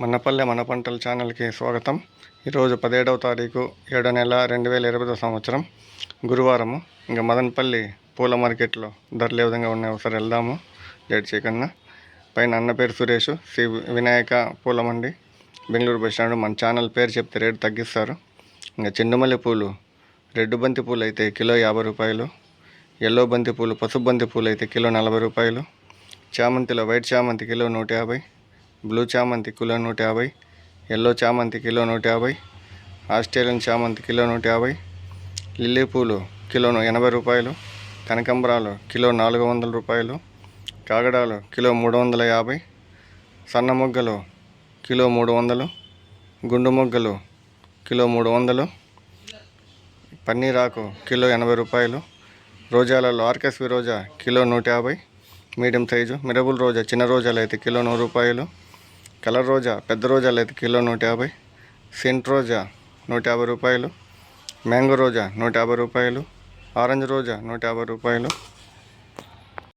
మన్నపల్లె మన పంటల ఛానల్కి స్వాగతం. ఈరోజు పదిహేడవ తారీఖు ఏడో నెల రెండు వేల ఇరవై సంవత్సరం. గురువారము. ఇంకా మదనపల్లి పూల మార్కెట్లో ధరలు ఏ విధంగా ఉన్నాయి ఒకసారి వెళ్దాము. లేట్ చేయకుండా పైన అన్న పేరు సురేష్ శ్రీ వినాయక పూల మండి. బెంగళూరు బస్ స్టాండ్ మన ఛానల్ పేరు చెప్తే రేటు తగ్గిస్తారు. ఇంకా చెండుమల్లె పూలు రెడ్ బంతి పూలు అయితే కిలో యాభై రూపాయలు. ఎల్లో బంతి పూలు పసుపు బంతి పూలు అయితే కిలో నలభై రూపాయలు. చామంతిలో వైట్ చామంతి కిలో నూట యాభై. బ్లూ చామంతి కిలో నూట యాభై ఎల్లో చామంతి కిలో నూట యాభై ఆస్ట్రేలియన్ చామంతి కిలో నూట యాభై లిల్లీ పూలు కిలో ఎనభై రూపాయలు కనకంబరాలు కిలో నాలుగు వందల రూపాయలు కాగడాలు కిలో మూడు వందల యాభై సన్న మొగ్గలు కిలో మూడు వందలు గుండు మొగ్గలు కిలో మూడు వందలు పన్నీరాకు కిలో ఎనభై రూపాయలు రోజాలలో ఆర్కెస్వి రోజా కిలో నూట యాభై మీడియం సైజు మిరబుల్ రోజా చిన్న రోజాలు అయితే కిలో నూరు రూపాయలు కలర్ రోజా పెద్ద రోజా లేదు కిలో నూట యాభై. సెంట్ రోజా నూట యాభై రూపాయలు. మ్యాంగో రోజా నూట యాభై రూపాయలు. ఆరెంజ్ రోజా నూట యాభై రూపాయలు.